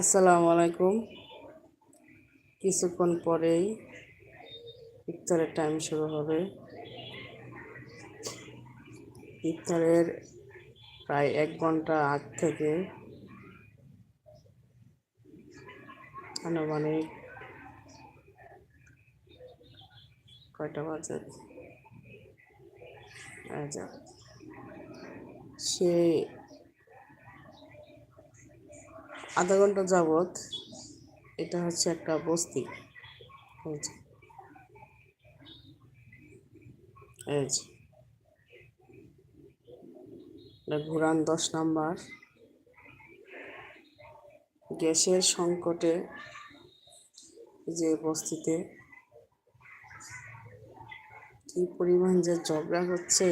আসসালামু আলাইকুম। কিছুক্ষণ পরেই ইফতারের টাইম শুরু হবে। ইফতারের প্রায় এক ঘণ্টা আগ থেকে আনুমানিক কয়টা বাজে? এই সে আধা ঘণ্টা যাবৎ এটা হচ্ছে একটা বস্তি। ঘুরান দশ নাম্বার। গ্যাসের সংকটে যে বস্তিতে কি পরিমাণ যে ঝগড়া হচ্ছে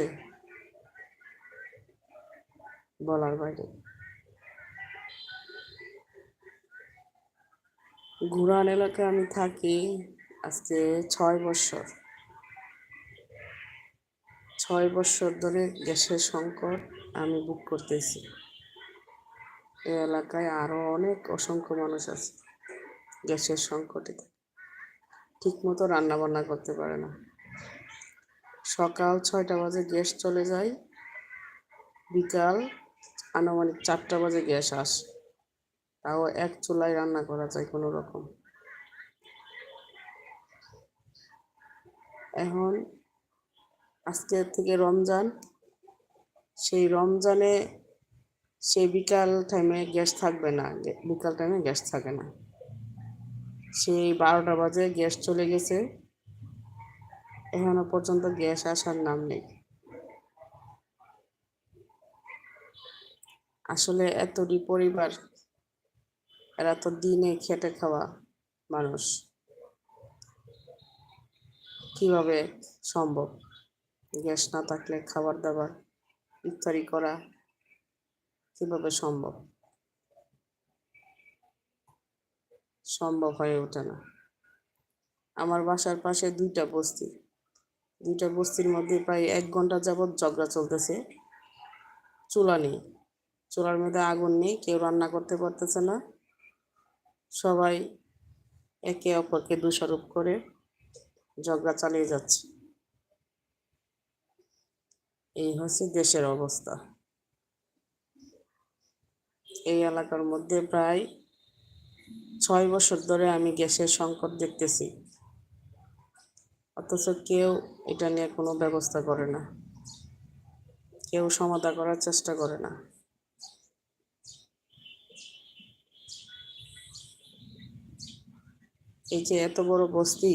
বলার বাইরে। ঘুরান এলাকায় আমি থাকি আজকে ছয় বছর। ছয় বছর ধরে গ্যাসের সংকট আমি বুক করতেছি। এই এলাকায় আরও অনেক অসংখ্য মানুষ আছে গ্যাসের সংকটে। ঠিক মতো রান্না বান্না করতে পারে না। সকাল ছয়টা বাজে গ্যাস চলে যায়। বিকাল আনুমানিক চারটা বাজে গ্যাস আসে। তাও এক চুলায় রান্না করা যায় কোনো রকম। এখন আজকে থেকে রমজান। সেই রমজানে সে বিকাল টাইমে গ্যাস থাকবে না। বিকাল টাইমে গ্যাস থাকে না। সেই বারোটা বাজে গ্যাস চলে গেছে। এখনও পর্যন্ত গ্যাস আসার নাম নেই। আসলে এতটি পরিবার এরা তো দিনে খেটে খাওয়া মানুষ। কীভাবে সম্ভব? গ্যাস না থাকলে খাবার দাবার, ইফতারি করা কীভাবে সম্ভব? সম্ভব হয়ে ওঠে না। আমার বাসার পাশে দুইটা বস্তি। দুইটা বস্তির মধ্যে প্রায় এক ঘণ্টা যাবৎ ঝগড়া চলতেছে। চুলা নেই। চুলার মধ্যে আগুন নেই, কেউ রান্না করতে পারতেছে না। সবাই একে অপরকে দোষারোপ করে ঝগড়া চালিয়ে যাচ্ছে। এই হচ্ছে দেশের অবস্থা। এই এলাকার মধ্যে প্রায় ছয় বছর ধরে আমি গ্যাসের সংকট দেখতেছি। অথচ কেউ এটা নিয়ে কোনো ব্যবস্থা করে না। কেউ সমাধা করার চেষ্টা করে না। এই যে এত বড় বস্তি,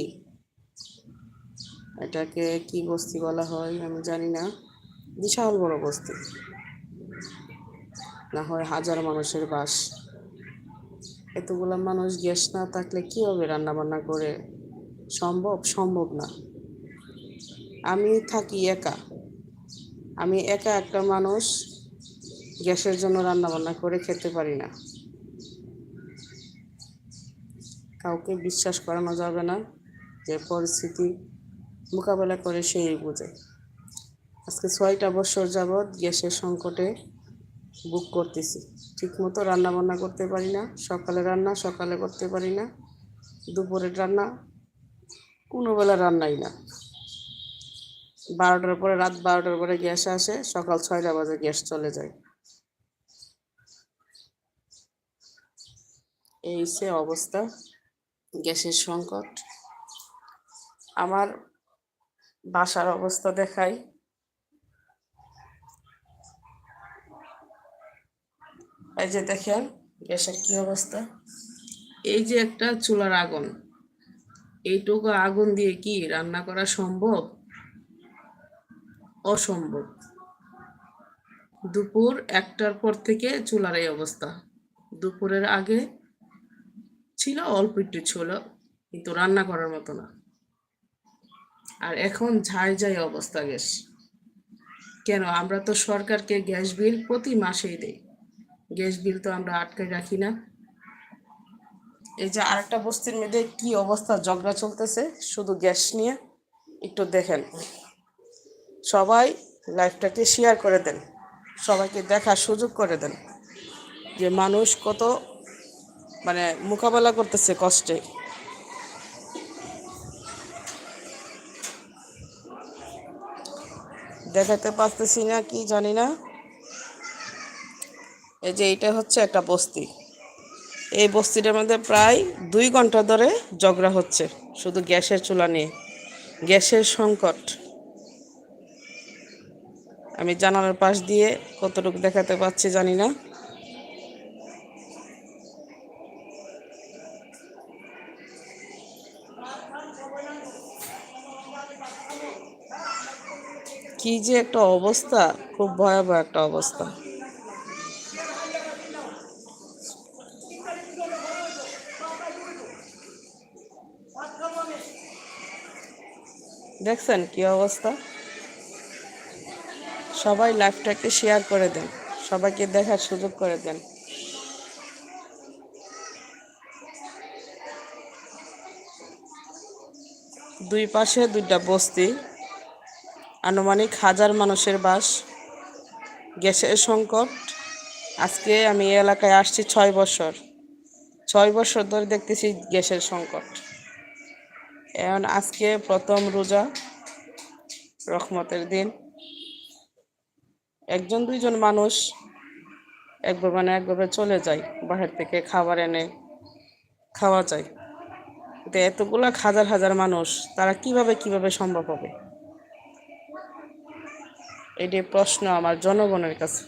এটাকে কি বস্তি বলা হয় আমি জানি না, বিশাল বড় বস্তি। না হয় হাজার মানুষের বাস। এতগুলা মানুষ গ্যাস না থাকলে কীভাবে রান্না বান্না করে? সম্ভব? সম্ভব না। আমি থাকি একা। আমি একা একটা মানুষ গ্যাসের জন্য রান্না বান্না করে খেতে পারি না। কাউকে বিশ্বাস করানো যাবে না যে পরিস্থিতি মোকাবেলা করে সেই বুঝে। আজকে ছয়টা বছর যাবৎ গ্যাসের সংকটে বুক করতেছি। ঠিক মতো রান্না বান্না করতে পারি না, সকালে রান্না, সকালে করতে পারি না দুপুরের রান্না কোনো বেলা রান্নাই না। বারোটার পরে, রাত বারোটার পরে গ্যাস আসে, সকাল ছয়টা বাজে গ্যাস চলে যায়। এই সে অবস্থা। গ্যাসের সংকট। আমার বাসার অবস্থা দেখাই। এই যে দেখেন, গ্যাসের কি অবস্থা। এই যে একটা চুলার আগুন। এইটুকু আগুন দিয়ে কি রান্না করা সম্ভব? অসম্ভব। দুপুর একটার পর থেকে চুলার এই অবস্থা। দুপুরের আগে ছিল, অল্প একটু ছিল, কিন্তু রান্না করার মতো না। আর এখন ঝাই ঝাই অবস্থা গ্যাস। কেন? আমরা তো সরকারকে গ্যাস বিল প্রতি মাসেই দেই। গ্যাস বিল তো আমরা আটকায় রাখি না। এই যে আরেকটা বস্তির মেয়েদের কি অবস্থা, ঝগড়া চলতেছে, শুধু গ্যাস নিয়ে? একটু দেখেন। সবাই লাইফটাকে শেয়ার করে দেন। সবাইকে দেখার সুযোগ করে দেন। যে মানুষ কত মানে মোকাবেলা করতেছে কষ্টে। দেখাতে পারতেছি না কি জানি না। এই যে এইটা হচ্ছে একটা বস্তি। এই বস্তিটার মধ্যে প্রায় দুই ঘণ্টা ধরে ঝগড়া হচ্ছে, শুধু গ্যাসের চুলা নিয়ে। গ্যাসের সংকট। আমি জানালার পাশ দিয়ে কতটুকু দেখাতে পাচ্ছি জানি না। কি যে একটা অবস্থা, খুব ভয়াবহ একটা অবস্থা। দেখছেন কি অবস্থা? সবাই লাইফটাকে শেয়ার করে দেন, সবাইকে দেখার সুযোগ করে দেন। দুই পাশে দুইটা বস্তি আনুমানিক হাজার মানুষের বাস গ্যাসের সংকট। আজকে আমি এই এলাকায় আসছি ছয় বছর। ছয় বছর ধরে দেখতেছি গ্যাসের সংকট। এখন আজকে প্রথম রোজা, রহমতের দিন। একজন, দুইজন মানুষ একবার মানে একভাবে চলে যায়, বাহির থেকে খাবার এনে খাওয়া যায়। কিন্তু এতগুলা হাজার হাজার মানুষ, তারা কীভাবে কীভাবে সম্ভব হবে? এটি প্রশ্ন আমার জনগণের কাছে।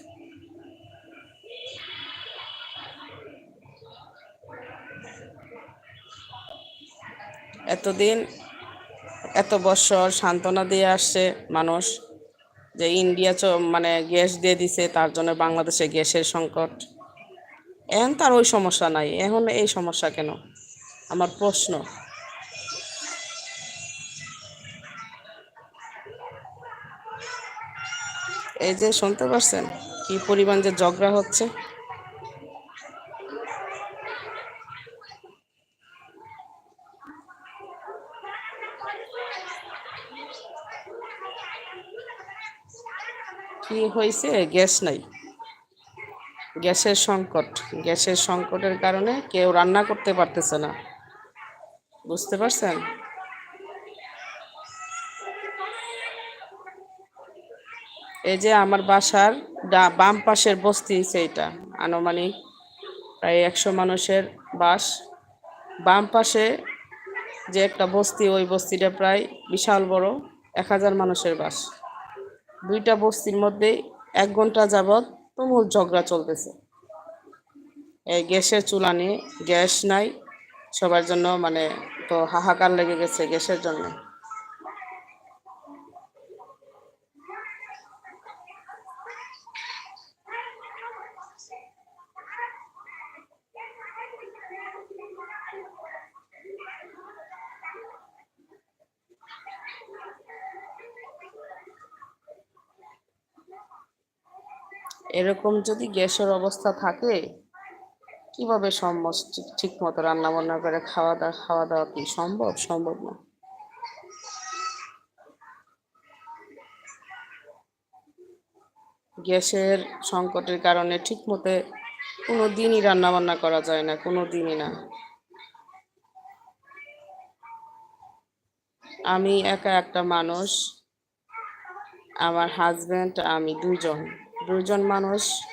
এতদিন এত বছর সান্ত্বনা দিয়ে আসছে মানুষ যে ইন্ডিয়া চ মানে গ্যাস দিয়ে দিছে, তার জন্য বাংলাদেশে গ্যাসের সংকট। এখন তার ওই সমস্যা নাই, এখন এই সমস্যা কেন? আমার প্রশ্ন। এই যে শুনতে পারছেন কি পরিমাণ যে ঝগড়া হচ্ছে? কি হয়েছে? গ্যাস নাই। গ্যাসের সংকট। গ্যাসের সংকটের কারণে কেউ রান্না করতে পারতেছে না। বুঝতে পারছেন? এই যে আমার বাসার বাম পাশের বস্তি সেইটা আনুমানিক প্রায় একশো মানুষের বাস। বাম পাশে যে একটা বস্তি, ওই বস্তিটা প্রায় বিশাল বড়, এক হাজার মানুষের বাস। দুইটা বস্তির মধ্যে এক ঘণ্টা যাবৎ তুমুল ঝগড়া চলতেছে। এই গ্যাসের চুলা নিয়ে গ্যাস নাই, সবার জন্য মানে তো হাহাকার লেগে গেছে গ্যাসের জন্য। এরকম যদি গ্যাসের অবস্থা থাকে, কীভাবে সম্ভব? ঠিক মতো রান্না বান্না করে খাওয়া দাওয়া খাওয়া দাওয়া কি সম্ভব? সম্ভব না। গ্যাসের সংকটের কারণে ঠিক মতো কোনো দিনই রান্না বান্না করা যায় না কোনো দিনই না। আমি একা একটা মানুষ, আমার হাজব্যান্ড আমি দুজন দুজন মানুষ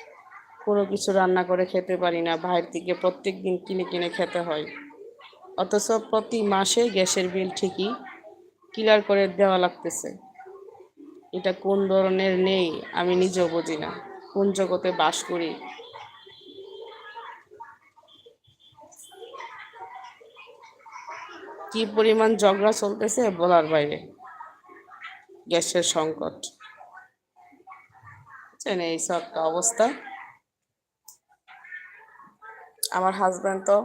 কোনো কিছু রান্না করে খেতে পারি না। বাইরে থেকে প্রত্যেক দিন কিনে কিনে খেতে হয়। অথচ প্রতি মাসে গ্যাসের বিল ঠিকই ক্লিয়ার করে দেওয়া লাগতেছে। এটা কোন ধরনের নেই, আমি নিজেও বুঝি না। কোন জগতে বাস করি? কি পরিমাণ ঝগড়া চলতেছে বলার বাইরে। গ্যাসের সংকট। বুঝছেন এই সব অবস্থা। আমার হাজব্যান্ড তো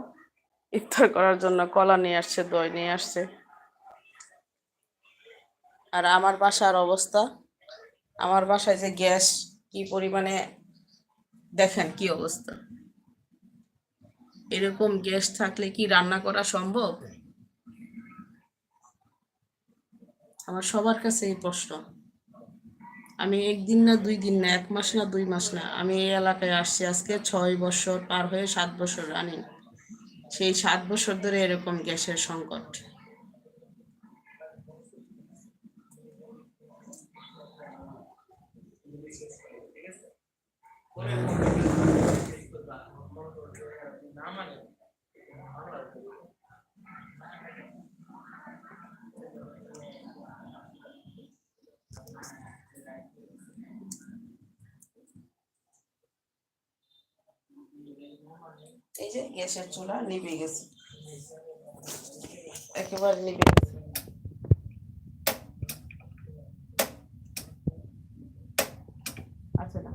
ইফতার করার জন্য কলা নিয়ে আসছে, দই নিয়ে আসছে। আর আমার বাসার অবস্থা, আমার বাসায় যে গ্যাস কি পরিমাণে, দেখেন কি অবস্থা। এরকম গ্যাস থাকলে কি রান্না করা সম্ভব? আমার সবার কাছে এই প্রশ্ন। আমি একদিন না দুই দিন না, এক মাস না দুই মাস না, আমি এই এলাকায় আসছি আজকে ছয় বছর পার হয়ে সাত বছর রানিং সেই সাত বছর ধরে এরকম গ্যাসের সংকট। এই যে গ্যাসের চুলা নিভে গেছে। একেবারে নিভে গেছে। আছে না।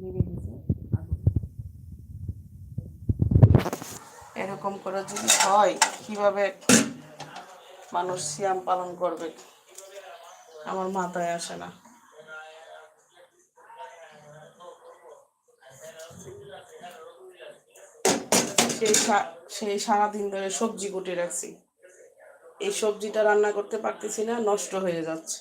নিভে গেছে। এরকম করে যদি হয় কীভাবে মানুষ সিয়াম পালন করবে? আমার মাথায় আসে না। সেই সারাদিন ধরে সবজি কুটে রাখছি। এই সবজিটা রান্না করতে পারতেছি না, নষ্ট হয়ে যাচ্ছে।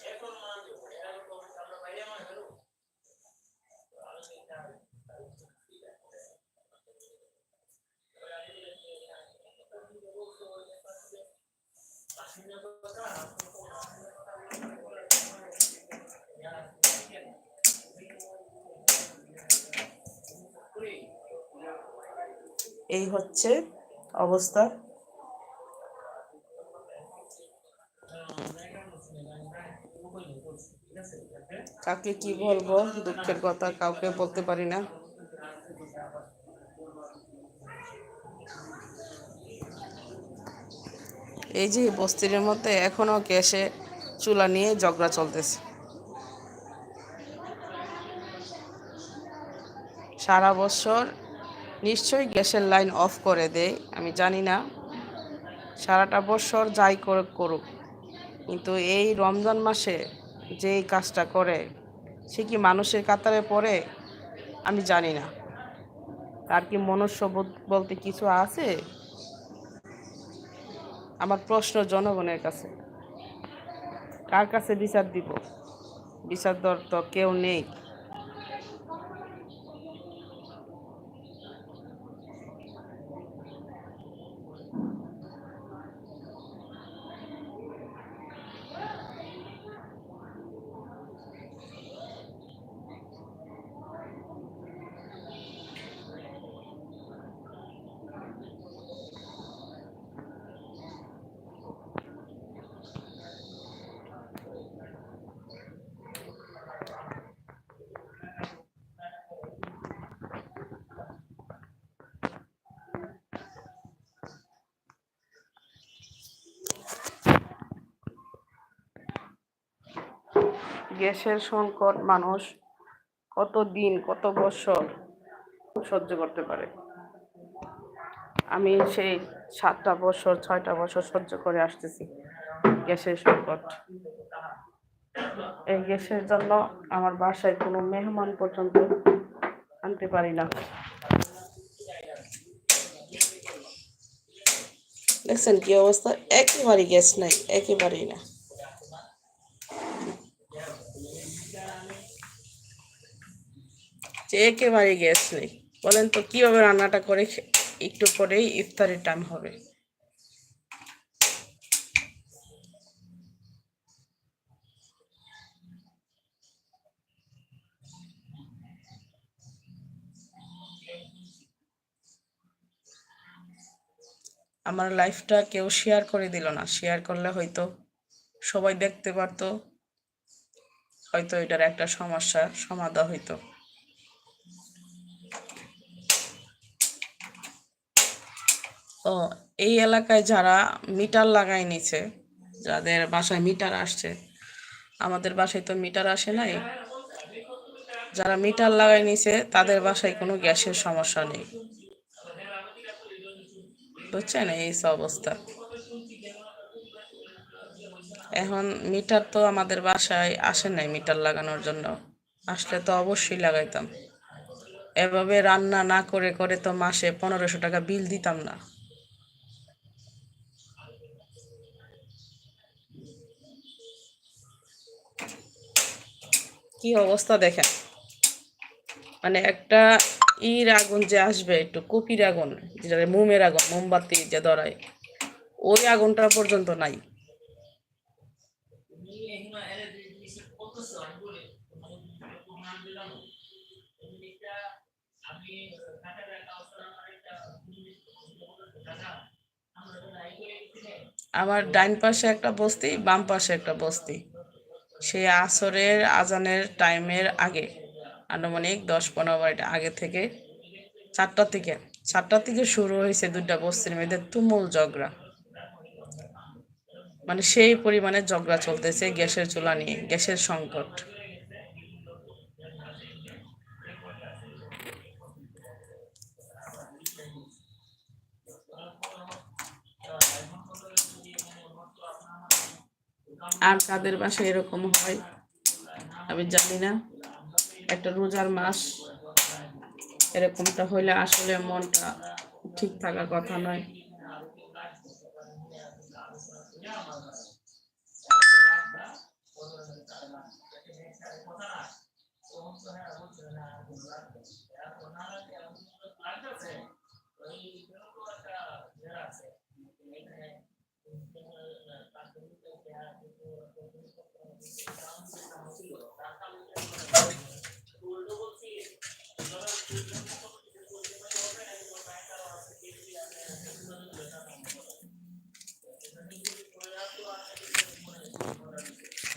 এই হচ্ছে অবস্থা। কাকে কি বলব, দুঃখের কথা কাউকে বলতে পারি না। এই যে বস্তির মধ্যে এখনও গ্যাসে চুলা নিয়ে ঝগড়া চলতেছে। সারা বছর নিশ্চয়ই গ্যাসের লাইন অফ করে দেয়, আমি জানি না। সারাটা বছর যাই করে করুক, কিন্তু এই রমজান মাসে যে কাজটা করে, সে কি মানুষের কাতারে পড়ে? আমি জানি না। তার কি মনুষ্যবোধ বলতে কিছু আছে? আমার প্রশ্ন জনগণের কাছে। কার কাছে বিচার দিব? বিচার দর তো কেউ নেই। গ্যাসের সংকট মানুষ কত দিন কত বছর সহ্য করতে পারে? আমি সেই সাতটা বছর, ছয়টা বছর সহ্য করে আসতেছি গ্যাসের সংকট। এই গ্যাসের জন্য আমার বাসায় কোনো মেহমান পর্যন্ত আনতে পারি না। দেখছেন কি অবস্থা? একেবারেই গ্যাস নাই, একেবারেই না। যে একেবারে গ্যাস নেই। বলেন তো, কীভাবে রান্নাটা করে একটু পরেই ইফতারের টাইম হবে? আমার লাইফটা কেউ শেয়ার করে দিল না। শেয়ার করলে হয়তো সবাই দেখতে পারতো, হয়তো এটার একটা সমস্যার সমাধান হইতো। ও এই এলাকায় যারা মিটার লাগাই নিছে, যাদের বাসায় মিটার আসছে, আমাদের বাসায় তো মিটার আসে নাই। যারা মিটার লাগাই নিছে, তাদের বাসায় কোনো গ্যাসের সমস্যা নেই। বুঝছেন? এই হচ্ছে অবস্থা। এখন মিটার তো আমাদের বাসায় আসে নাই মিটার লাগানোর জন্য। আসলে তো অবশ্যই লাগাইতাম। এভাবে রান্না না করে করে তো মাসে পনেরোশো টাকা বিল দিতাম না। কি অবস্থা দেখেন। মানে একটা ইর আগুন যে আসবে একটু কপির আগুন যেটা মোমের আগুন মোমবাতি যে ধরায়, ওই আগুনটা পর্যন্ত নাই। আমার ডাইন পাশে একটা বস্তি, বাম পাশে একটা বস্তি। সেই আসরের আজানের টাইমের আগে, আনুমানিক দশ পনেরো বারোটা আগে থেকে চারটা থেকে। চারটা থেকে শুরু হয়েছে দুটা বস্তির মেয়েদের তুমুল ঝগড়া। মানে সেই পরিমাণে ঝগড়া চলতেছে গ্যাসের চুলা নিয়ে, গ্যাসের সংকট। আর কাদের বাসায় এরকম হয়, আমি জানি না। একটা রোজার মাস, এরকমটা হইলে আসলে মনটা ঠিক থাকার কথা নয়।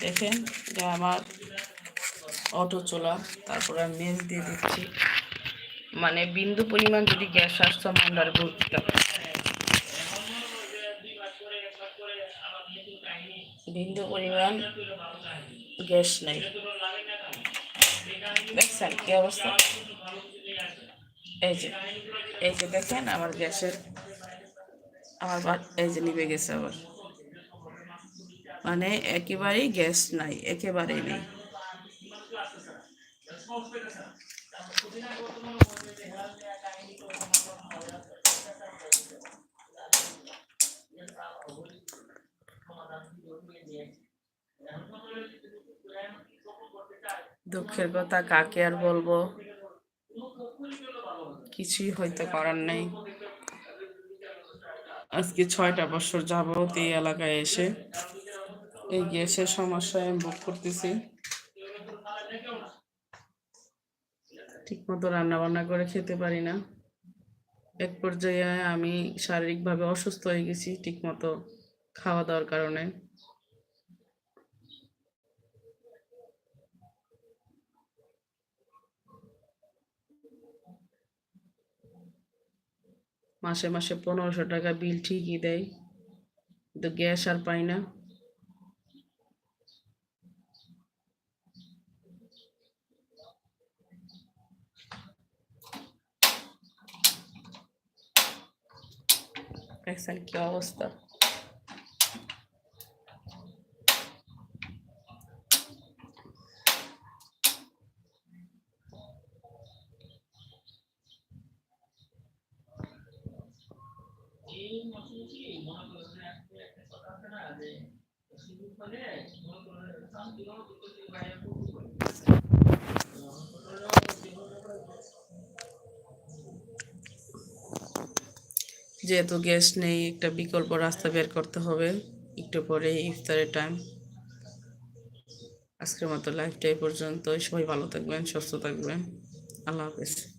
দেখেন আমার অটো চোলা, তারপরে মেজ দিয়ে দিচ্ছি। মানে বিন্দু পরিমাণ যদি গ্যাস আসতো, আমি আন্ডারে ভর্তিতাম বিন্দু পরিমাণ গ্যাস নেই। দেখছেন কি অবস্থা? এই যে এই যে দেখেন আমার গ্যাসের, আমার এই যে নিভে গেছে আবার। মানে একেবারেই গ্যাস নাই, একেবারেই নেই। দুঃখের কথা কাকে আর বলব? কিছুই হয়তো করার নেই। আজকে ছয়টা বছর যাবত এই এলাকায় এসে এই গ্যাসের সমস্যায় আমি ভোগ করতেছি। ঠিক মতো রান্না বান্না করে খেতে পারি না। এক পর্যায়ে আমি শারীরিকভাবে অসুস্থ হয়ে গেছি ঠিক মতো খাওয়া দাওয়ার কারণে। মাসে মাসে পনেরোশো টাকা বিল ঠিকই দেয়, কিন্তু গ্যাস আর পাই না। দেখছেন কি অবস্থা? যেহেতু গ্যাস নেই, একটা বিকল্প রাস্তা বের করতে হবে। একটু পরে ইফতারের টাইম আজকের মতো লাইফটা এই পর্যন্তই। সবাই ভালো থাকবেন, সুস্থ থাকবেন। আল্লাহ হাফেজ।